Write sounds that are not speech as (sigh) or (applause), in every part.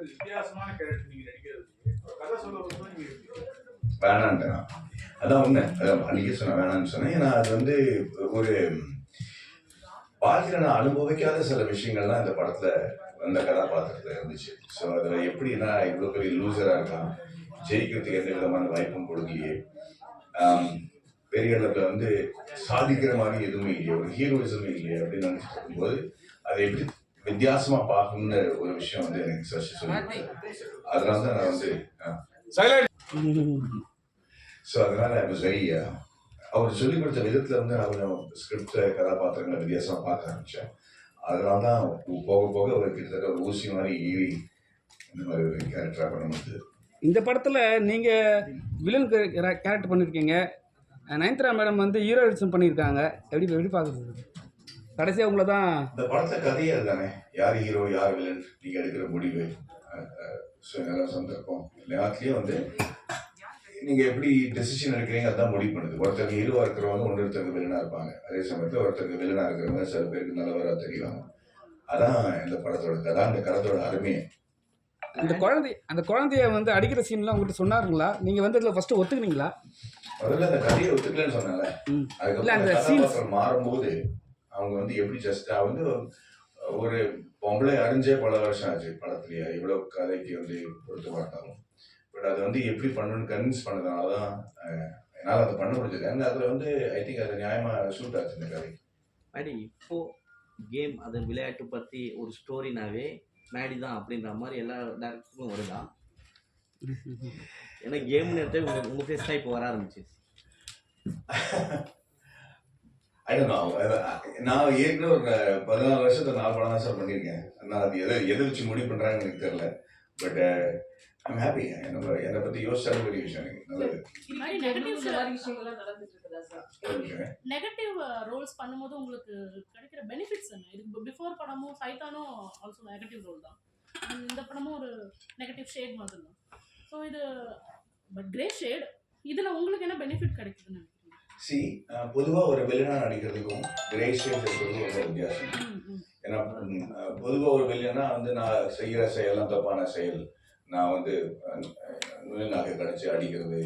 மாதிரி வித்தியாசமான கேரக்டர் நீங்க நடிக்கிறது. கதை சொல்ல நீங்க எப்படி? அதான் உண்மை. அதான் சொன்னேன் வேணான்னு சொன்னேன். ஏன்னா அது வந்து ஒரு வாழ்க்கையில நான் அனுபவிக்காத சில விஷயங்கள்லாம் இந்த படத்தில் அந்த கதாபாத்திரத்தில் இருந்துச்சு. ஸோ அதில் எப்படின்னா இவ்வளோ பெரிய லூசராக இருக்கான். ஜெயிக்கிறதுக்கு எந்த விதமான வாய்ப்பும் கொடுக்கலையே. பெரிய அளவில் வந்து சாதிக்கிற மாதிரி எதுவுமே இல்லையே. ஒரு ஹீரோயிசம் இல்லையே அப்படின்னு நினைச்சிட்டு இருக்கும்போது அதை எப்படி வித்தியாசமா பார்க்கணும்னு ஒரு விஷயம் வந்து எனக்கு சசி சொல்லி அதனால தான் நான் வந்து ஸோ அதனால ஐ வாஸ் வெரி அவர் சொல்லிக் கொடுத்த விதத்துல வந்து நான் கொஞ்சம் ஸ்கிரிப்ட் கதாபாத்திரங்களை வித்தியாசமா பார்க்க ஆரம்பிச்சேன். அதனால தான் போக போக அவர் கிட்டத்தட்ட ஒரு ஊசி மாதிரி ஈவி இந்த மாதிரி ஒரு கேரக்டரா பண்ண முடியுது இந்த படத்தில் நீங்கள் வில்லன் கேரக்டர் பண்ணியிருக்கீங்க நயன்தாரா மேடம் வந்து ஹீரோயிசம் பண்ணியிருக்காங்க. எப்படி எப்படி பார்க்குறது? கடைசியாக உங்களை தான் இந்த படத்துல கதையே அதுதானே. யார் ஹீரோ யார் வில்லன் நீங்க எடுக்கிற முடிவு நல்ல சந்தர்ப்பம். எல்லாத்துலேயும் வந்து நீங்க எப்படி டெசிஷன் எடுக்கிறீங்க அதான் முடிவு பண்ணுது. ஒருத்தருக்கு ஹீரோவா இருக்கிறவங்க ஒருத்தருக்கு வில்லனா இருப்பாங்க. அதே சமயத்தில் ஒருத்தருக்கு வில்லனா இருக்கிறவங்க சில பேருக்கு நல்லவரா தெரியுவாங்க அதான் இந்த படத்தோட கதை அந்த கதத்தோட அருமையை அந்த குழந்தை அந்த குழந்தைய வந்து அடிக்கிற சீன்லாம் உங்கள்கிட்ட சொன்னாருங்களா? நீங்கள் வந்து அதில் ஃபஸ்ட்டு ஒத்துக்குனீங்களா? முதல்ல அந்த கதையை ஒத்துக்கலன்னு சொன்னால அதுக்கப்புறம் மாறும்போது அவங்க வந்து எப்படி ஜஸ்ட் வந்து ஒரு பொம்பளை அழிஞ்சே பல வருஷம் ஆச்சு படத்துலயே. இவ்வளவு கதைக்கு வந்து பொறுத்து பார்த்தாலும் பட் அது வந்து எப்படி பண்ணணும்னு கன்வின்ஸ் பண்ணதுனால தான் என்னால் அதை பண்ண முடிஞ்சது. அண்ட் அதில் வந்து ஐ திங்க் அது நியாயமா ஷூட் ஆச்சு இந்த கதை மேடி இப்போ கேம் அது விளையாட்டு பற்றி ஒரு ஸ்டோரினாவே மேடி தான் அப்படின்ற மாதிரி எல்லா டேரக்டருக்கும் வருதா? (laughs) ஏன்னா கேம்னு எடுத்து உங்க உங்க ஃபேஸ் தான் இப்போ வர ஆரம்பிச்சு ஐ (laughs) நோ நான் ஏற்கனவே ஒரு பதினாலு வருஷத்தை நாலு படம் தான் சார் பண்ணியிருக்கேன். நான் அது எதை எதை வச்சு முடிவு பண்ணுறாங்கன்னு எனக்கு தெரியல. பட் ஐம் ஹாப்பி நம்ம என்னை பற்றி யோசிச்சாலும் பெரிய விஷயம் எனக்கு. நல்லது. இது மாதிரி நெகட்டிவ் ரோல்ஸ் பண்ணும்போது உங்களுக்கு கிடைக்கிற பெனிஃபிட்ஸ் என்ன? இது பிஃபோர் படமும் சைத்தானும் ஆல்சோ நெகட்டிவ் ரோல் தான். இந்த படமும் ஒரு நெகட்டிவ் ஷேட் மாதிரி தான். ஸோ இது பட் கிரே ஷேட் இதில் உங்களுக்கு என்ன பெனிஃபிட் கிடைக்குதுன்னு சி பொதுவாக ஒரு வில்லனா நடிக்கிறதுக்கும் கிரே ஷேட் இருக்கிறதுக்கும் ரொம்ப வித்தியாசம். ஏன்னா பொதுவாக ஒரு வில்லனா வந்து நான் செய்கிற செயலாம் தப்பான செயல் நான் வந்து நகை கடைச்சி அடிக்கிறது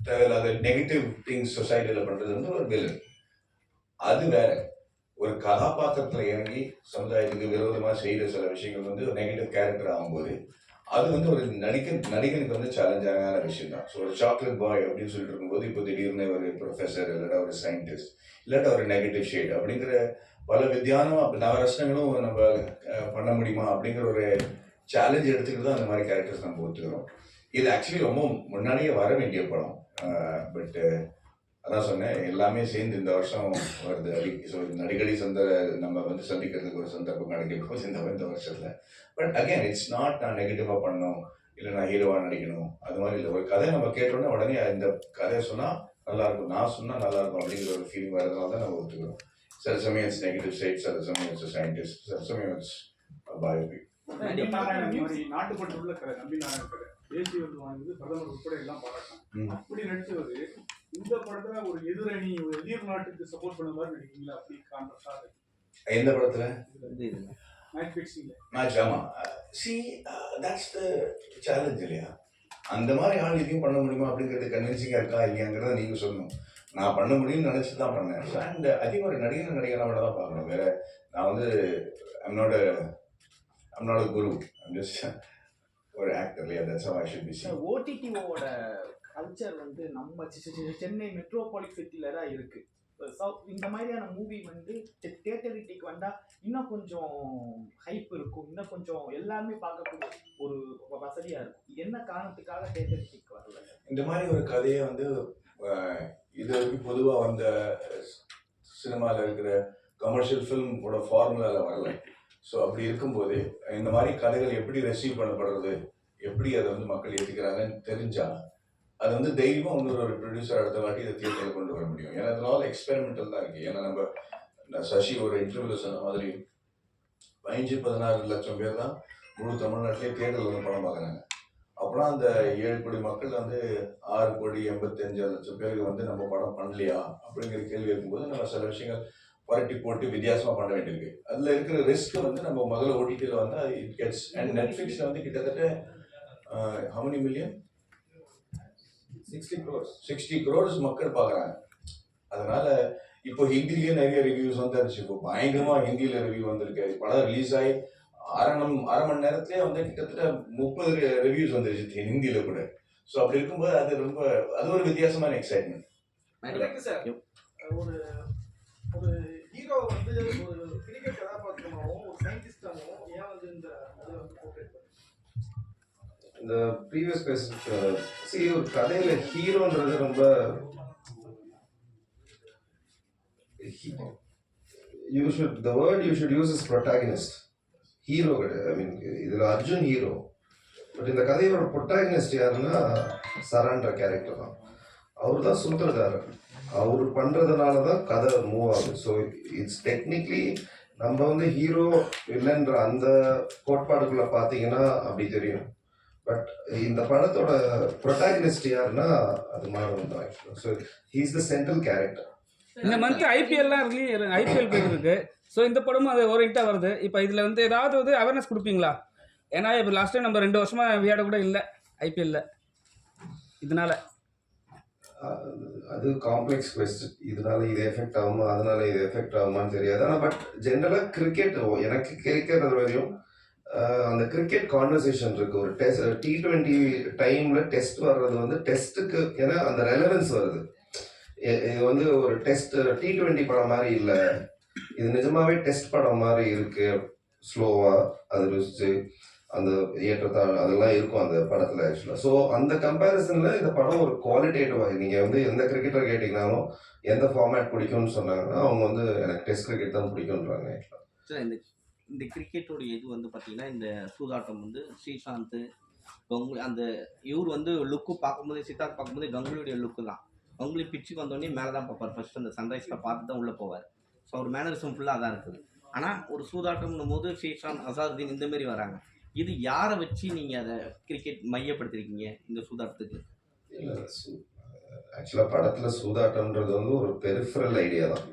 தேவையில்லாத நெகட்டிவ் திங்ஸ் சொசைட்டியில் பண்ணுறது வந்து ஒரு வில்லன் அது வேற. ஒரு கதாபாத்திரத்தில் இறங்கி சமுதாயத்துக்கு விரோதமாக செய்கிற சில விஷயங்கள் வந்து ஒரு நெகட்டிவ் கேரக்டர் ஆகும்போது அது வந்து ஒரு நடிக்க நடிகனுக்கு வந்து சேலஞ்சான விஷயம் தான் ஸோ ஒரு சாக்லேட் பாய் அப்படின்னு சொல்லிட்டு இருக்கும்போது இப்போ திடீர்னு ஒரு ப்ரொஃபஸர் இல்லாட்டா ஒரு சயின்டிஸ்ட் இல்லாட்டா ஒரு நெகட்டிவ் ஷேட் அப்படிங்கிற பல வித்தியானம் நவரசனங்களும் நம்ம பண்ண முடியுமா அப்படிங்கிற ஒரு சேலஞ்ச் எடுத்துக்கிட்டு தான் அந்த மாதிரி கேரக்டர்ஸ் நம்ம ஒத்துக்கிறோம். இது ஆக்சுவலி ரொம்ப முன்னாடியே வர வேண்டிய படம். பட்டு அதான் சொன்னேன் எல்லாமே சேர்ந்து இந்த வருஷம் வருது. அடி ஸோ அடிக்கடி சந்த நம்ம வந்து சந்திக்கிறதுக்கு ஒரு சந்தர்ப்பம் கிடைக்க போகுது இந்த இந்த வருஷத்தில். பட் அகைன் இட்ஸ் நாட் நான் நெகட்டிவாக பண்ணணும் இல்லை நான் ஹீரோவாக நடிக்கணும். அது மாதிரி இல்லை. ஒரு கதையை நம்ம கேட்டோன்னே உடனே இந்த கதையை சொன்னால் நல்லா இருக்கும். நான் சொன்னால் நல்லா இருக்கும் அப்படிங்கிற ஒரு ஃபீலிங் வரதுனால தான் நம்ம ஒத்துக்கிறோம். சில சமயம் இட்ஸ் நெகட்டிவ் சைட் சில சமயம் இட்ஸ் சயின்டிஸ்ட் சில சமயம் இட்ஸ் பயோபிக் நாட்டுப்பற்று உள்ள கதை நம்பி நாராயணன் கதை. தேசிய விருது வாங்குது பிரதமர் உட்பட எல்லாம் பாராட்டாங்க ம். அப்படி நடிச்சவர் இந்த படத்துல ஒரு எதிரணி ஒரு எதிர் நாட்டுக்கு சப்போர்ட் பண்ண மாதிரி நடிக்கீங்களா அப்படி கான்ட்ரஸ்டா எந்த படத்தில் மேட்ச் பிக்சிங்ல மேட்ச் ஆமாம் சி தட்ஸ் த சேலஞ்ச் இல்லையா அந்த மாதிரி ஆள் இதையும் பண்ண முடியுமா அப்படிங்கிறது கன்வின்சிங்காக இருக்கா இல்லையாங்கிறத நீங்கள் சொல்லணும் நான் பண்ண முடியும்னு நினச்சி தான் பண்ணேன் அண்ட் அதிகம் ஒரு நடிகர் நடிகராக மட்டும் தான் பார்க்கணும் வேற நான் வந்து அம்னோட அம்னோட குரு ஜஸ்ட் ஒரு ஆக்டர் இல்லையா that's I should be see ஓடிடிஓட culture வந்து நம்ம சென்னை மெட்ரோபாலிக் சிட்டில தான் இருக்கு. இந்த மாதிரியான மூவி வந்து தேட்டரிட்டிக்கு வந்தா இன்னும் கொஞ்சம் ஹைப் இருக்கும். இன்னும் கொஞ்சம் எல்லாமே பார்க்கக்கூடிய ஒரு வசதியா இருக்கும். என்ன காரணத்துக்காக தேட்டரிட்டிக்கு வரல? இந்த மாதிரி ஒரு கதையை வந்து இது வரைக்கும் பொதுவாக வந்த சினிமாவில் இருக்கிற கமர்ஷியல் ஃபிலிமோட ஃபார்முலாவில் வரல. ஸோ அப்படி இருக்கும்போது இந்த மாதிரி கதைகள் எப்படி ரெசீவ் பண்ணப்படுறது? எப்படி அதை வந்து மக்கள் ஏற்றுக்கிறாங்கன்னு தெரிஞ்சால் அது வந்து தெய்வம் இன்னொரு ஒரு ப்ரொடியூசர் அடுத்த வாட்டி இதை தியேட்டரில் கொண்டு வர முடியும். ஏன்னா அதனால எக்ஸ்பெரிமெண்டல் தான் இருக்குது ஏன்னா நம்ம சசி ஒரு இன்டர்வியூவில் சொன்ன மாதிரி பதினஞ்சு பதினாறு லட்சம் பேர் தான் முழு தமிழ்நாட்டிலே தேர்தல் வந்து படம் பார்க்குறாங்க. அப்புறம் அந்த ஏழு கோடி மக்கள் வந்து ஆறு கோடி எண்பத்தஞ்சு லட்சம் பேருக்கு வந்து நம்ம படம் பண்ணலையா? அப்படிங்கிற கேள்வி இருக்கும்போது நம்ம சில விஷயங்கள் புரட்டி போட்டு வித்தியாசமாக பண்ண வேண்டியிருக்கு. அதில் இருக்கிற ரிஸ்க் வந்து நம்ம முதல்ல ஓடிடியில் வந்து இட் கெட்ஸ் அண்ட் நெட்ஃப்ளிக்ஸில் வந்து கிட்டத்தட்ட ஹவுனி million sixty crores sixty crores மக்கள் பார்க்குறாங்க. அதனால இப்போ ஹிந்திலேயே நிறைய ரிவ்யூஸ் வந்துருச்சு இப்போ பயங்கரமா ஹிந்தியில் ரிவ்யூ வந்திருக்கு. படம் ரிலீஸ் ஆகி அரை நம் அரை மணி நேரத்திலே வந்து கிட்டத்தட்ட முப்பது ரிவ்யூஸ் வந்துருச்சு. ஹிந்தியில் கூட. ஸோ அப்படி இருக்கும்போது அது ரொம்ப அது ஒரு வித்தியாசமான எக்ஸைட்மெண்ட் ஒரு ஒரு ஹீரோ வந்து ஒரு கிரிக்கெட் கதாபாத்திரமாகவும் ஒரு சயின்டிஸ்டாகவும் ஏன் வந்து இந்த இதை வந்து போர்ட்ரேட் இந்த ப்ரீவியஸ் கொஸ்டின் சி ஒரு கதையில ஹீரோன்றது ரொம்ப you should the word you should use is protagonist hero கிடையாது. ஐ மீன் இதில் அர்ஜுன் ஹீரோ பட் இந்த கதையோட ப்ரொட்டாகனிஸ்ட் யாருன்னா சரண்ற கேரக்டர் தான். அவர் தான் சூத்திரக்காரர் அவர் பண்ணுறதுனால தான் கதை மூவ் ஆகுது. ஸோ இட்ஸ் டெக்னிக்லி நம்ம வந்து ஹீரோ இல்லைன்ற அந்த கோட்பாடுக்குள்ள பார்த்தீங்கன்னா அப்படி தெரியும். பட் இந்த படத்தோட ப்ரொட்டாகனிஸ்ட் யாருன்னா அது மாணவன் தான். So he's the central character இந்த மந்த் ஐபிஎல்லாம் ரிலீ ஐபிஎல் போயிட்டு இருக்கு ஸோ இந்த படமும் அது ஓரியண்டாக வருது. இப்போ இதில் வந்து ஏதாவது வந்து அவேர்னஸ் கொடுப்பீங்களா? ஏன்னா இப்போ லாஸ்ட் டைம் நம்ம ரெண்டு வருஷமா விளையாட கூட இல்லை ஐபிஎல்ல இதனால. அது காம்ப்ளெக்ஸ் கொஸ்டின் இதனால இது எஃபெக்ட் ஆகுமா? அதனால இது எஃபெக்ட் ஆகுமான்னு தெரியாது. ஆனால் பட் ஜென்ரலாக கிரிக்கெட் எனக்கு கிரிக்கெட் அது வரையும் அந்த கிரிக்கெட் கான்வர்சேஷன் இருக்கு. ஒரு டெஸ்ட் டி டுவெண்ட்டி டைம்ல டெஸ்ட் வர்றது வந்து டெஸ்ட்டுக்கு ஏன்னா அந்த ரெலவென்ஸ் வருது. இது வந்து ஒரு டெஸ்ட் டி டுவெண்ட்டி படம் மாதிரி இல்லை. இது நிஜமாவே டெஸ்ட் படம் மாதிரி இருக்கு. ஸ்லோவா அது ருசிச்சு அந்த ஏற்றத்தாழ் அதெல்லாம் இருக்கும் அந்த படத்துல ஆக்சுவலா ஸோ அந்த கம்பேரிசன்ல இந்த படம் ஒரு குவாலிட்டேட்டிவா நீங்க வந்து எந்த கிரிக்கெட்டர் கேட்டீங்கனாலும் எந்த ஃபார்மேட் பிடிக்கும்னு சொன்னாங்கன்னா அவங்க வந்து எனக்கு டெஸ்ட் கிரிக்கெட் தான் பிடிக்கும்ன்றாங்க. ஆக்சுவலா இந்த கிரிக்கெட்டோடைய கிரிக்கெட்டோட இது வந்து பார்த்தீங்கன்னா இந்த சூதாட்டம் வந்து ஸ்ரீசாந்த் கங்குலி அந்த இவர் வந்து லுக்கு பார்க்கும்போது சித்தார்த் பார்க்கும்போது கங்குலியுடைய லுக்கு தான். கங்குலி பிச்சுக்கு வந்தோடனே மேலே தான் பார்ப்பார். ஃபர்ஸ்ட் அந்த சன்ரைஸில் பார்த்து தான் உள்ளே போவார். ஸோ அவர் மேனரிசம் ஃபுல்லாக அதான் இருக்குது. ஆனால் ஒரு சூதாட்டம்னும் போது ஸ்ரீசாந்த் அசாருதீன் இந்தமாரி வராங்க. இது யாரை வச்சு நீங்கள் அதை கிரிக்கெட் மையப்படுத்திருக்கீங்க இந்த சூதாட்டத்துக்கு? ஆக்சுவலா படத்துல சூதாட்டம்ன்றது வந்து ஒரு பெரிஃபரல் ஐடியா தான்.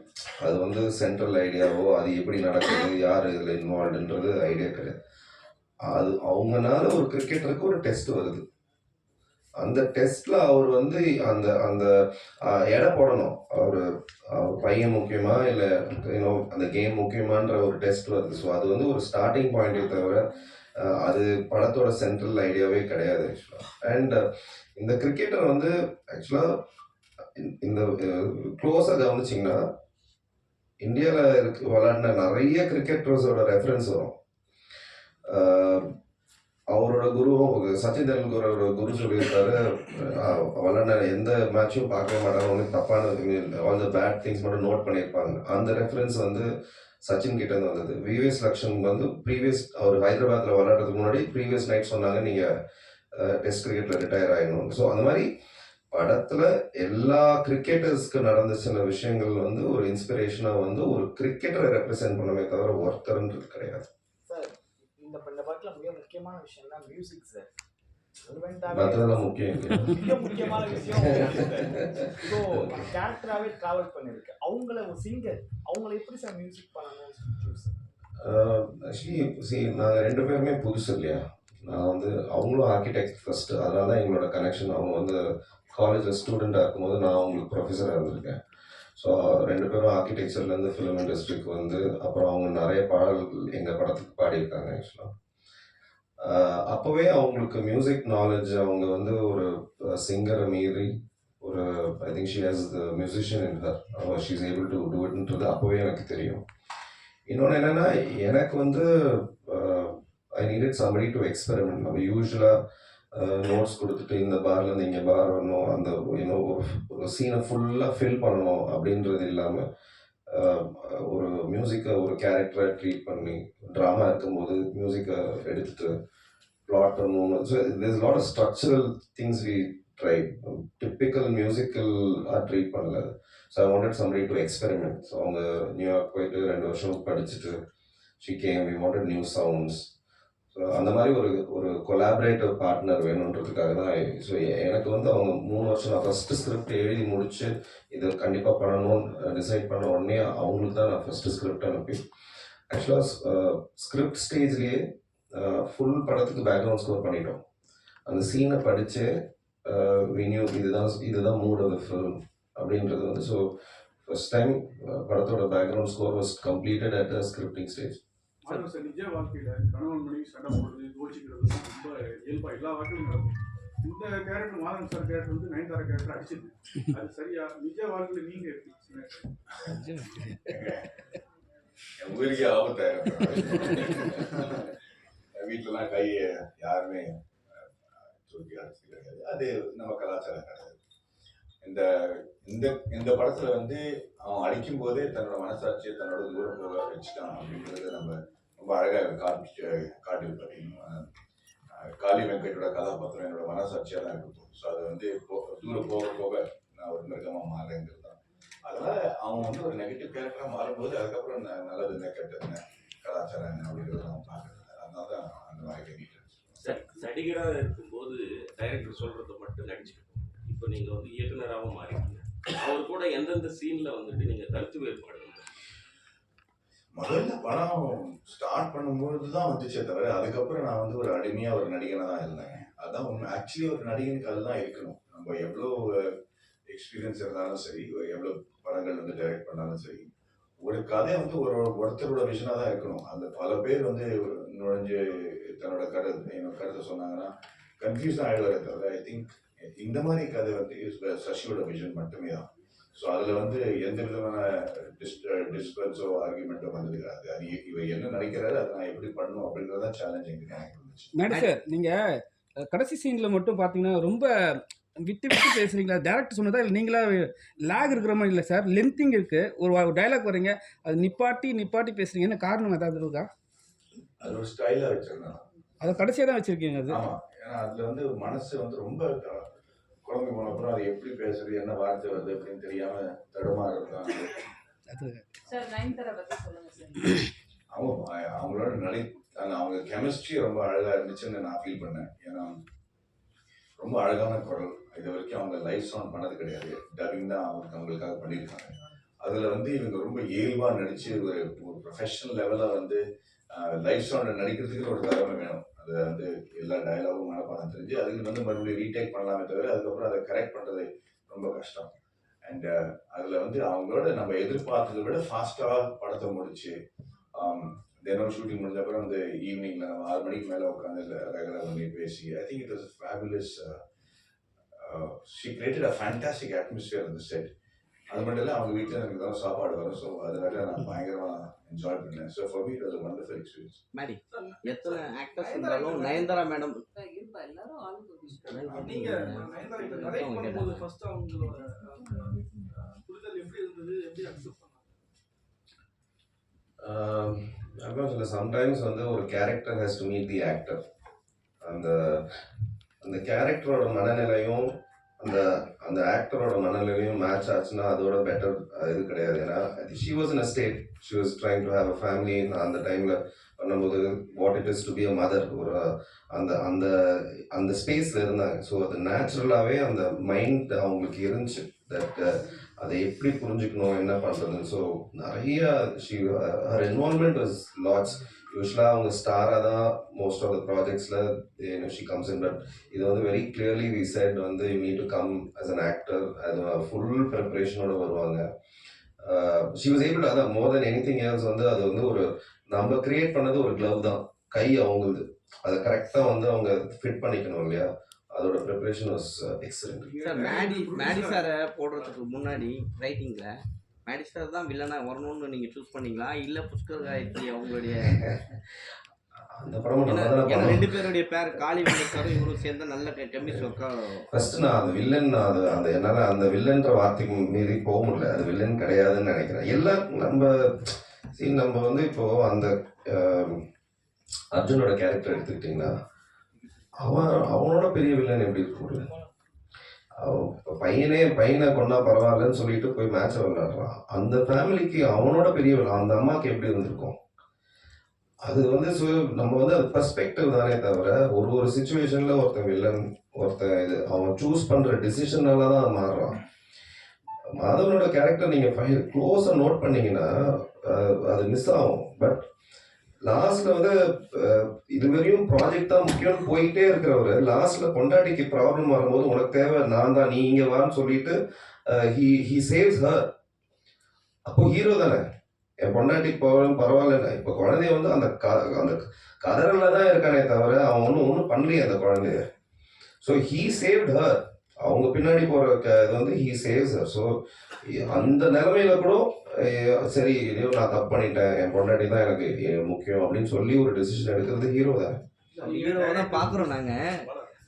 அது வந்து சென்ட்ரல் ஐடியாவோ அது எப்படி நடக்குது யார் இதில் இன்வால்வ்டுன்றது ஐடியா கிடையாது. அது அவங்கனால ஒரு கிரிக்கெட்டருக்கு ஒரு டெஸ்ட் வருது. அந்த டெஸ்ட்ல அவர் வந்து அந்த அந்த எடை போடணும். அவர் அவர் பையன் முக்கியமா இல்லை அந்த கேம் முக்கியமான்ற ஒரு டெஸ்ட் வருது. ஸோ அது வந்து ஒரு ஸ்டார்டிங் பாயிண்டே தவிர அது படத்தோட சென்ட்ரல் ஐடியாவே கிடையாது ஆக்சுவலாக அண்ட் இந்த கிரிக்கெட்டர் வந்து ஆக்சுவலாக இந்த க்ளோஸாக கவனிச்சிங்கன்னா இந்தியாவில் இருக்கு விளாண்ட நிறைய கிரிக்கெட்டர்ஸோட ரெஃபரன்ஸ் வரும். அவரோட குருவும் சச்சின் தெண்டுல்கரோட குரு சொல்லியிருக்காரு விளாண்ட எந்த மேட்சும் பார்க்கவே மாட்டாங்க ஒன்றும் தப்பான ஆல் த பேட் திங்ஸ் மட்டும் நோட் பண்ணியிருப்பாங்க. அந்த ரெஃபரன்ஸ் வந்து சச்சின் கிட்ட இருந்து வந்தது. விவிஎஸ் லக்ஷன் வந்து ப்ரீவியஸ் அவர் ஹைதராபாத்தில் விளையாடுறதுக்கு முன்னாடி ப்ரீவியஸ் நைட் சொன்னாங்க நீங்கள் டெஸ்ட் கிரிக்கெட்டில் ரிட்டையர் ஆகிடணும் ஸோ அந்த மாதிரி படத்துல எல்லா கிரிக்கெட்டர்ஸ்க்கு நடந்த சில விஷயங்கள் வந்து ஒரு இன்ஸ்பிரேஷனா வந்து ஒரு கிரிக்கெட்டரை ரெப்ரசென்ட் பண்ணவே தவிர ஒருத்தர்ன்றது கிடையாது. சார் இந்த படத்துல மிக முக்கியமான விஷயம் தான் மியூசிக் சார். மற்றதெல்லாம் முக்கியம்? மிக முக்கியமான விஷயம். ஸோ கேரக்டராகவே ட்ராவல் பண்ணிருக்கு அவங்கள ஒரு சிங்கர் அவங்கள எப்படி சார் மியூசிக் பண்ணணும்னு ஆக்சுவலி சி நாங்கள் ரெண்டு பேருமே புதுசு இல்லையா? நான் வந்து அவங்களும் ஆர்கிடெக்ட் ஃபர்ஸ்ட் அதனால தான் எங்களோட கனெக்ஷன் அவங்க வந்து காலேஜில் ஸ்டூடெண்ட்டாக இருக்கும்போது நான் அவங்களுக்கு ப்ரொஃபஸராக இருந்திருக்கேன். ஸோ ரெண்டு பேரும் ஆர்கிடெக்சர்லேருந்து ஃபிலிம் இண்டஸ்ட்ரிக்கு வந்து அப்புறம் அவங்க நிறைய பாடல்கள் எங்கள் படத்துக்கு பாடியிருக்காங்க ஆக்சுவலாக அப்போவே அவங்களுக்கு மியூசிக் நாலேஜ் அவங்க வந்து ஒரு சிங்கரை மீறி ஒரு I think she has the musician in her she is able to do இட்ன்றது அப்போவே எனக்கு தெரியும். இன்னொன்று என்னென்னா எனக்கு வந்து I needed somebody to experiment நம்ம யூஸ்வலாக நோட்ஸ் கொடுத்துட்டு இந்த பார்லேருந்து இங்கே பார் வரணும் அந்த இன்னும் ஒரு சீனை ஃபுல்லாக ஃபில் பண்ணணும் அப்படின்றது இல்லாமல் ஒரு மியூசிக்கை ஒரு கேரக்டரை ட்ரீட் பண்ணி ட்ராமா இருக்கும்போது மியூசிக்கை எடுத்துட்டு ப்ளாட் பண்ணணும் so this lot of structural things we try typical musical treat பண்ணல. So I wanted somebody to experiment so அவங்க நியூயார்க் போயிட்டு ரெண்டு வருஷம் படிச்சுட்டு she came we wanted new sounds அந்த மாதிரி ஒரு ஒரு கொலாபரேட்டிவ் பார்ட்னர் வேணுன்றதுக்காக தான் ஸோ எனக்கு வந்து அவங்க மூணு வருஷம் நான் ஃபஸ்ட்டு ஸ்கிரிப்ட் எழுதி முடிச்சு இதை கண்டிப்பாக பண்ணணும்னு டிசைட் பண்ண உடனே அவங்களுக்கு தான் நான் ஃபஸ்ட்டு ஸ்கிரிப்ட் அனுப்பி. ஆக்சுவலாக ஸ்கிரிப்ட் ஸ்டேஜ்லேயே ஃபுல் படத்துக்கு பேக்ரவுண்ட் ஸ்கோர் பண்ணிட்டோம். அந்த சீனை படித்து வினியூ இதுதான் இதுதான் மூட் ஆஃப் ஃபிலிம் அப்படின்றது வந்து ஸோ ஃபஸ்ட் டைம் படத்தோட background score was completed at scripting stage ஆனால் சார் நிஜ வாழ்க்கையில் கணவன் மனைவி சண்டை போடுறது கோச்சிக்கிறது ரொம்ப இயல்பாக எல்லா வாழ்க்கையும் நடக்கும். இந்த கேரக்டர் மாதவன் சார் கேரக்டர் வந்து நயன்தாரா கேரக்டர் அடிச்சது அது சரியா நிஜ வாழ்க்கையில் நீங்க எப்படி என் உயிருக்கே ஆபத்தாயிரும் வீட்டிலலாம் கையை யாருமே அஹ், அடிச்சு கிடையாது அது நம்ம கலாச்சாரம். கிடையாது இந்த இந்த இந்த படத்துல வந்து அவன் அடிக்கும் போதே தன்னோட மனசாட்சியை தன்னோட தூரம் போக வச்சுட்டான் அப்படின்றத நம்ம ரொம்ப அழகாக காமிச்சு காட்டி காளி வெங்கட்டோட கதாபாத்திரம் என்னோட மனசாட்சியாக தான் இருக்கும். ஸோ அது வந்து தூரம் போக போக நான் ஒரு மிருகமாக மாறேங்கிறது தான். அதனால அவன் வந்து ஒரு நெகட்டிவ் கேரக்டராக மாறும்போது அதுக்கப்புறம் நல்லது என்ன கெட்டது என்ன கலாச்சாரம் என்ன அப்படிங்கிறத நான் பார்க்கறது அதனால தான் அந்த மாதிரி டீட்டெயில்ஸ் நடிகராக இருக்கும்போது டைரக்டர் சொல்றத மட்டும் நடிச்சுட்டு இப்போ நீங்கள் வந்து இயக்குனராகவும் மாறிட்டீங்க. அவர் கூட எந்தெந்த சீனில் வந்துட்டு நீங்கள் கருத்து வேறுபாடு முதல்ல படம் ஸ்டார்ட் பண்ணும்பொழுது தான் வந்துச்சே தவிர அதுக்கப்புறம் நான் வந்து ஒரு அடிமையாக ஒரு நடிகனாக தான் இருந்தேன். அதுதான் உண்மை. ஆக்சுவலி ஒரு நடிகனுக்கு அதுதான் இருக்கணும். நம்ம எவ்வளோ எக்ஸ்பீரியன்ஸ் இருந்தாலும் சரி எவ்வளோ படங்கள் வந்து டைரக்ட் பண்ணாலும் சரி ஒரு கதை வந்து ஒரு ஒருத்தரோட விஷனாக தான் இருக்கணும். அந்த பல பேர் வந்து நுழைஞ்சு தன்னோட கருத்து என்னோட கருத்தை சொன்னாங்கன்னா கன்ஃபியூஸ் ஆகிடுவாரே தவிர ஐ திங்க் இந்த மாதிரி கதை வந்து சசியோட விஷன் மட்டுமே தான். ஸோ அதில் வந்து எந்த விதமான டிஸ் டிஸ்பன்ஸோ ஆர்குமெண்ட்டோ வந்தது கிடையாது. அது இ- இவர் என்ன நினைக்கிறாரு அதை நான் எப்படி பண்ணணும் அப்படின்றத சேலஞ்ச் எங்களுக்கு எனக்கு இருந்துச்சு. நீங்கள் கடைசி சீனில் மட்டும் பார்த்தீங்கன்னா ரொம்ப விட்டு விட்டு பேசுறீங்களா? டேரக்டர் சொன்னதா இல்லை நீங்களா லேக் இருக்கிற மாதிரி இல்லை சார் லென்த்திங் இருக்கு. ஒரு டைலாக் வரீங்க அது நிப்பாட்டி நிப்பாட்டி பேசுறீங்க என்ன காரணம் ஏதாவது இருக்கா? அது ஒரு ஸ்டைலாக வச்சிருந்தேன் அதை கடைசியாக தான் வச்சிருக்கீங்க அது? ஏன்னா அதில் வந்து மனசு வந்து ரொம்ப க- குழம்பு போன அப்புறம் அது எப்படி பேசுறது என்ன வார்த்தை வருது அப்படின்னு தெரியாம தடுமாறுறது தான் அது சார் நயன்தாரா பத்தி சொல்லுங்க சார். அவங்க அவங்களோட நடி அந்த அவங்க கெமிஸ்ட்ரி ரொம்ப அழகா இருந்துச்சுன்னு நான் ஃபீல் பண்ணேன். ஏன்னா ரொம்ப அழகான குரல். இது வரைக்கும் அவங்க லைவ் சவுண்ட் பண்ணது கிடையாது. டப்பிங் தான் அவங்க அவங்களுக்காக பண்ணியிருக்காங்க. அதில் வந்து இவங்க ரொம்ப இயல்பாக நடிச்சு ஒரு ப்ரொஃபஷனல் லெவலில் வந்து லைவ் சவுண்ட் நடிக்கிறதுக்கு ஒரு திறமை வேணும். அது வந்து எல்லா டயலாகும் மனப்பாடம் தெரிஞ்சு அதுக்கு வந்து மறுபடியும் ரீடேக் பண்ணலாமே தவிர அதுக்கப்புறம் அதை கரெக்ட் பண்ணுறது ரொம்ப கஷ்டம். அண்ட் uh, அதில் வந்து அவங்களோட நம்ம எதிர்பார்த்ததை விட ஃபாஸ்ட்டாக படத்தை முடிச்சு um, தினம் ஷூட்டிங் முடிஞ்ச அப்புறம் வந்து ஈவினிங்கில் நம்ம ஆறு மணிக்கு மேலே உட்காந்து ரெகுலர் பண்ணி பேசி I think it was fabulous she created a fantastic atmosphere அந்த செட் அது மட்டும் இல்லை அவங்க வீட்டில் எனக்கு தான் சாப்பாடு வரும் ஸோ அதனால நான் பயங்கரமாக என்ஜாய் பண்ணேன். So for me it was wonderful experience Maddy எத்தனை ஆக்டர்ஸ் இருந்தாலும் நயன்தாரா மேடம். இருப்பா எல்லாரும் ஆளு நீங்க நயன்தாரா கிட்ட கதை பண்ணும்போது ஃபர்ஸ்ட் அவங்களோட அந்த புரிதல் எப்படி இருந்தது? எப்படி அக்செப்ட் பண்ணாங்க? அதான் சொல்ல சம்டைம்ஸ் வந்து ஒரு character has to meet the actor அந்த அந்த கேரக்டரோட மனநிலையும் அந்த அந்த ஆக்டரோட மனநிலையும் மேட்ச் ஆச்சுன்னா அதோட பெட்டர் இது கிடையாது. ஏன்னா she was in a state she was trying to have a family அந்த டைமில் பண்ணும்போது what it is to be a mother ஒரு அந்த அந்த அந்த ஸ்பேஸில் இருந்தாங்க. ஸோ அது நேச்சுரலாகவே அந்த மைண்ட் அவங்களுக்கு இருந்துச்சு. தட் அதை எப்படி புரிஞ்சுக்கணும் என்ன பண்ணுறதுன்னு ஸோ நிறைய she her involvement was lots யூஸ்வலாக அவங்க ஸ்டாராக தான் மோஸ்ட் ஆஃப் த ப்ராஜெக்ட்ஸில் ஷி கம்ஸ் இன் பட் இது வந்து வெரி கிளியர்லி வி செட் வந்து you need to come as an actor அது ஃபுல் ப்ரிப்பரேஷனோட வருவாங்க. ஷி வாஸ் ஏபிள் அதான் மோர் தென் எனி திங் ஏல்ஸ் வந்து அது வந்து ஒரு நம்ம கிரியேட் பண்ணது ஒரு க்ளவ் தான். கை அவங்களுது. அதை கரெக்டாக வந்து அவங்க ஃபிட் பண்ணிக்கணும் இல்லையா? அதோட preparation was excellent sir Maddy Maddy சாரை போடுறதுக்கு முன்னாடி ரைட்டிங்கில் சார் தான் வில்லனா வரணும்னு நீங்கள் சூஸ் பண்ணீங்களா? இல்லை புஷ்கர் காயத்ரி அவங்களுடைய அந்த படம் ஏன்னா ரெண்டு பேருடைய பேர் காளி வெங்கட்டாரும் இவரும் சேர்ந்து நல்ல கெமிஸ்ட் ஒர்க்கா ஃபர்ஸ்ட் நான் அந்த வில்லன் அது அந்த என்னால் அந்த வில்லன்ற வார்த்தைக்கு மீறி போக முடியல. அது வில்லன் கிடையாதுன்னு நினைக்கிறேன். எல்லாம் நம்ம see நம்ம வந்து இப்போ அந்த அர்ஜுனோட கேரக்டர் எடுத்துக்கிட்டிங்கன்னா அவன் அவனோட பெரிய வில்லன் எப்படி இருக்க முடியும்? பையனே பையனை கொண்டா பரவாயில்லன்னு சொல்லிட்டு போய் மேட்ச் விளையாடுறான். அந்த ஃபேமிலிக்கு அவனோட பெரிய அந்த அம்மாவுக்கு எப்படி இருந்திருக்கும்? அது வந்து சு- நம்ம வந்து அது பர்ஸ்பெக்டிவ் தானே தவிர ஒரு ஒரு சுச்சுவேஷன்ல ஒருத்தன் வில்லன் ஒருத்தன் இது அவன் சூஸ் பண்ற டிசிஷனால தான் மாறுறான் மாதவனோட கேரக்டர் நீங்க க்ளோஸா நோட் பண்ணீங்கன்னா அது மிஸ் ஆகும். பட் லாஸ்ட்ல வந்து அஹ், இதுவரையும் ப்ராஜெக்ட் தான் முக்கியம்னு போயிட்டே இருக்கிறவரு. லாஸ்ட்ல பொண்டாட்டிக்கு ப்ராப்ளம் வரும்போது உனக்கு தேவை நான் தான் நீ இங்க வான்னு சொல்லிட்டு ஹி ஹி சேவ்ஸ் ஹர் அப்போ ஹீரோ தானே. என் பொண்டாட்டி போகணும் பரவாயில்ல. இப்போ குழந்தைய வந்து அந்த க- அந்த கதறல தான் இருக்கானே தவிர அவன் ஒன்றும் ஒன்றும் பண்ணலையே அந்த குழந்தைய. ஸோ ஹீ சேவ்ட் ஹர் அவங்க பின்னாடி போற இது வந்து ஹீ சேவ்ஸ் ஸோ அந்த நிலைமையில கூட சரி ஐயோ நான் தப்பு பண்ணிட்டேன். என் பொண்டாட்டி தான் எனக்கு முக்கியம் அப்படின்னு சொல்லி ஒரு டெசிஷன் எடுக்கிறது ஹீரோ தான். ஹீரோவை தான் பார்க்குறோம் நாங்கள்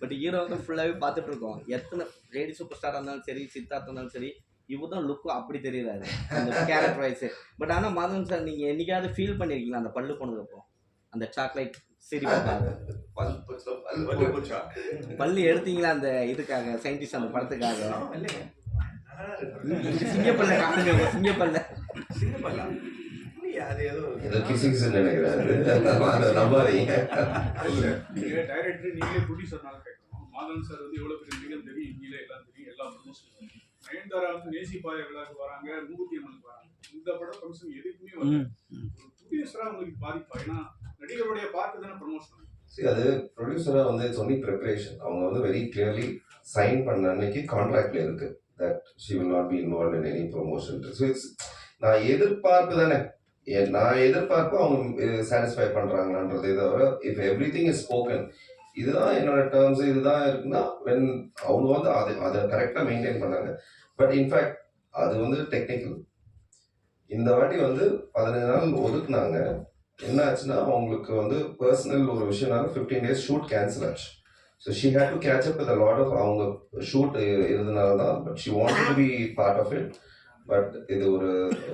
பட் ஹீரோ வந்து ஃபுல்லாகவே பார்த்துட்டு இருக்கோம். எத்தனை லேடி சூப்பர் ஸ்டாராக இருந்தாலும் சரி சித்தார்த்தா இருந்தாலும் சரி இவர் தான் லுக்கும் அப்படி தெரியறாரு. அந்த கேரக்டர் வைஸ் பட் ஆனால் மாதவன் சார் நீங்கள் என்னைக்காவது ஃபீல் பண்ணியிருக்கீங்களா அந்த பல்லு போனதுக்கப்புறம் அந்த சாக்லேட் சரி பல் போச்சா? பல் போச்சா? பல்லு எடுத்தீங்களா அந்த இதுக்காக சயின்டிஸ்ட் அந்த படத்துக்காக? சிங்கப்பல்ல காணுங்க சிங்கப்பல்ல. அது ஏதோ ஏதோ கிசு கிசுன்னு நினைக்கிறேன் அதை நம்பாதீங்க. இல்ல நீங்க டைரக்டர் நீங்களே ப்ரொடியூசர்னால கேட்கணும். மாதவன் சார் வந்து எவ்வளவு பெரிய நடிகர் தெரியும்? இந்தியில எல்லாம் தெரியும் எல்லா ப்ரொமோஷன் நயன்தாரா வந்து நேசிப்பாய விழாக்கு வராங்க அம்மனுக்கு வராங்க. இந்த படம் ஃபங்க்ஷன் எதுக்குமே ப்ரொடியூசரா உங்களுக்கு பாதிப்பா? ஏன்னா நடிகருடைய பார்த்து தானே ப்ரமோஷன் சரி அது ப்ரொடியூசராக வந்து இட்ஸ் ஒன்லி ப்ரிப்பரேஷன் அவங்க வந்து வெரி கிளியர்லி சைன் பண்ண அன்னைக்கு கான்ட்ராக்டில் இருக்கு that she will not be involve in any promotion so it's நான் எதிர்பார்ப்பு தானே. எ- நான் எதிர்பார்ப்பு அவங்க சாட்டிஸ்ஃபை பண்ணுறாங்களான்றதே தவிர if every thing is spoken இதுதான் என்னோட டேர்ம்ஸ் இதுதான் இருக்குன்னா வென் அவங்க வந்து அது அதை கரெக்டாக மெயின்டைன் பண்ணாங்க பட் இன்ஃபேக்ட் அது வந்து டெக்னிக்கல் இந்த வாட்டி வந்து பதினஞ்சு நாள் ஒதுக்குனாங்க. என்ன ஆச்சுன்னா அவங்களுக்கு வந்து பர்சனல் ஒரு விஷயம்னால ஃபிஃப்டீன் டேஸ் ஷூட் கேன்சல் ஆச்சு. So she had to catch up with lot of அவங்க ஷூட் இருந்தனால தான் but she want to be part of it but இது ஒரு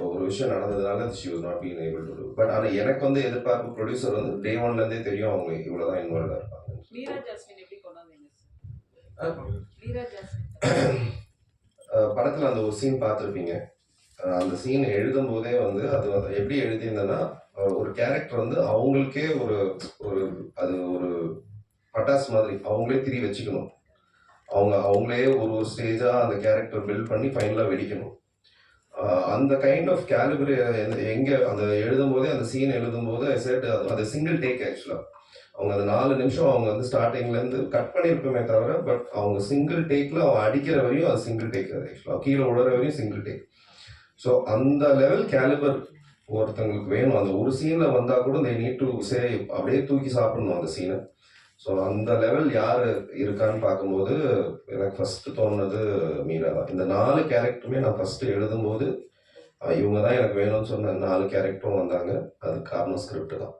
ஒரு விஷயம் நடந்ததுனால she was not been able to but ஆனால் எனக்கு வந்து எதிர்பார்ப்பு ப்ரொடியூசர் வந்து டே ஒன்லேருந்தே தெரியும் அவங்க இவ்வளோ தான் இன்வால்வாக இருப்பாங்க படத்துல அந்த ஒரு சீன் பார்த்துருப்பீங்க. அந்த சீன் எழுதும் போதே வந்து அது எப்படி எழுதியிருந்தேன்னா ஒரு கேரக்டர் வந்து அவங்களுக்கே ஒரு ஒரு அது ஒரு பட்டாசு மாதிரி அவங்களே திரி வச்சுக்கணும். அவங்க அவங்களே ஒரு ஒரு ஸ்டேஜாக அந்த கேரக்டர் பில்ட் பண்ணி ஃபைனலாக வெடிக்கணும். அந்த கைண்ட் ஆஃப் கேலிபர் எங்கே அந்த எழுதும் போதே அந்த சீன் எழுதும் போது செட் அது சிங்கிள் டேக் ஆக்சுவலாக அவங்க அந்த நாலு நிமிஷம் அவங்க வந்து ஸ்டார்டிங்லேருந்து கட் பண்ணியிருப்போமே தவிர பட் அவங்க சிங்கிள் டேக்கில் அவன் அடிக்கிற வரையும் அது சிங்கிள் டேக் அது கீழே விழுற வரையும் சிங்கிள் டேக் ஸோ அந்த லெவல் கேலிபர் ஒருத்தங்களுக்கு வேணும். அந்த ஒரு சீனில் வந்தால் கூட இந்த நீட் டு சே அப்படியே தூக்கி சாப்பிடணும் அந்த சீனை ஸோ அந்த லெவல் யார் இருக்கான்னு பார்க்கும்போது எனக்கு ஃபஸ்ட்டு தோணுனது மீரா தான். இந்த நாலு கேரக்டருமே நான் ஃபஸ்ட்டு எழுதும்போது இவங்க தான் எனக்கு வேணும்னு சொன்ன நாலு கேரக்டரும் வந்தாங்க. அது காரணம் ஸ்கிரிப்ட் தான்.